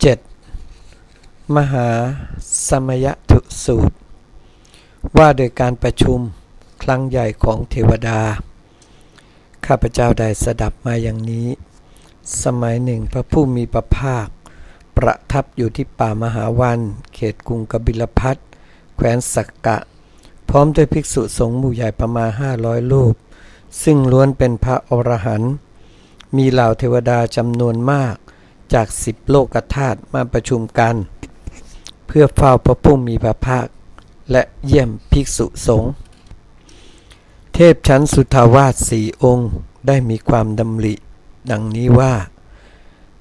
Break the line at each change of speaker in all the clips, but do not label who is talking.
7. มหาสมยทุสูตร ว่าโดยการประชุมครั้งใหญ่ของเทวดา ข้าพเจ้าได้สดับมาอย่างนี้ สมัยหนึ่งพระผู้มีพระภาค ประทับอยู่ที่ป่ามหาวัน เขตกรุงกบิลพัทแคว้นสักกะ พร้อมด้วยภิกษุสงฆ์หมู่ใหญ่ประมาณ 500 รูป ซึ่งล้วนเป็นพระอรหันต์มีเหล่าเทวดาจำนวนมาก จากสิบโลกธาตุมาประชุมกัน เพื่อเฝ้าพระผู้มีพระภาค และเยี่ยมภิกษุสงฆ์เทพชั้นสุทาวาสสี่องค์ได้มีความดำริ ดังนี้ว่า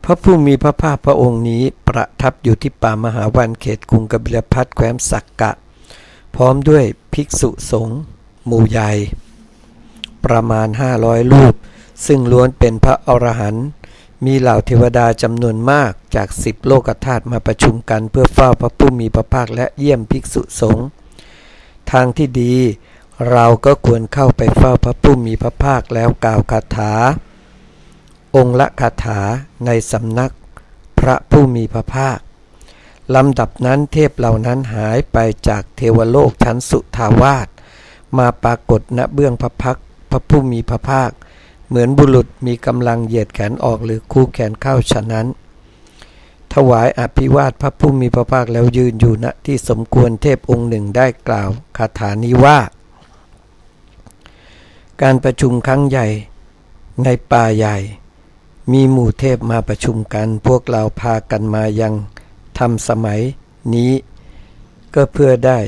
พระผู้มีพระภาคพระองค์นี้ประทับอยู่ที่ป่ามหาวันเขตกรุงกบิลพัทแคว้นสักกะ พร้อมด้วยภิกษุสงฆ์หมู่ใหญ่ ประมาณ 500 รูป ซึ่งล้วนเป็นพระอรหันต์ มีเหล่าเทวดาจำนวนมากจากสิบโลกธาตุมาประชุมกันเพื่อเฝ้าพระผู้มีพระภาคและเยี่ยมภิกษุสงฆ์ทางที่ดี เราก็ควรเข้าไปเฝ้าพระผู้มีพระภาคแล้วกล่าวคาถา องค์ละคาถาในสำนักพระผู้มีพระภาคลำดับนั้นเทพเหล่านั้นหายไปจากเทวโลกชั้นสุทาวาสมาปรากฏณเบื้องพระพักพระผู้มีพระภาค เหมือนบุรุษมีกำลังเหยียดแขนออกหรือคู่แขนเข้าฉะนั้น ถวายอภิวาทพระผู้มีพระภาคแล้วยืนอยู่ณที่สมควรเทพองค์หนึ่งได้กล่าวคาถานี้ว่า การประชุมครั้งใหญ่ในป่าใหญ่ มีหมู่เทพมาประชุมกัน พวกเราพากันมายังทำสมัยนี้ ก็เพื่อได้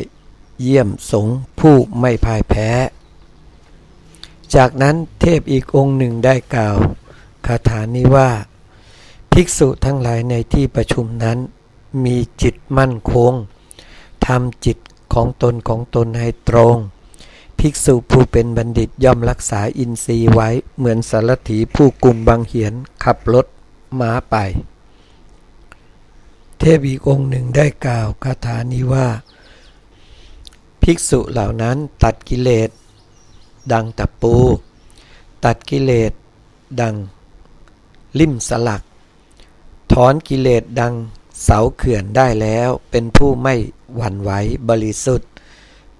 เยี่ยมสงผู้ไม่พ่ายแพ้ จากนั้นเทพอีกองค์หนึ่งได้กล่าวคาถานี้ว่า ภิกษุทั้งหลายในที่ประชุมนั้น มีจิตมั่นคงทำจิตของตนของตนให้ตรง ภิกษุผู้เป็นบัณฑิตย่อมรักษาอินทรีย์ไว้เหมือนสารถีผู้กลุ่มบางเหียนขับรถม้าไป เทพอีกองหนึ่งได้กล่าวคาถานี้ว่า ภิกษุเหล่านั้นตัดกิเลส ดังตะปู ตัดกิเลสดัง ลิ่มสลัก ถอนกิเลสดังเสาเขื่อนได้แล้วเป็นผู้ไม่หวั่นไหวบริสุทธิ์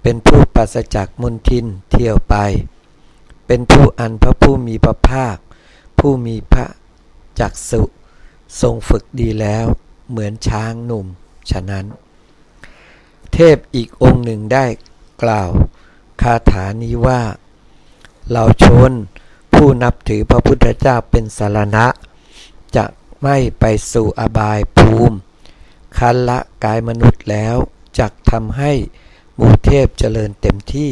เป็นผู้ปราศจากมนทินเที่ยวไป เป็นผู้อันพระผู้มีพระภาค ผู้มีพระจักสุทรงฝึกดีแล้วเหมือนช้างหนุ่ม ฉะนั้น เทพอีกองค์หนึ่งได้กล่าว คาถานี้ว่า เราชนผู้นับถือพระพุทธเจ้าเป็นสารณะ จะไม่ไปสู่อบายภูมิ คันละกายมนุษย์แล้วจักทำให้หมู่เทพเจริญเต็มที่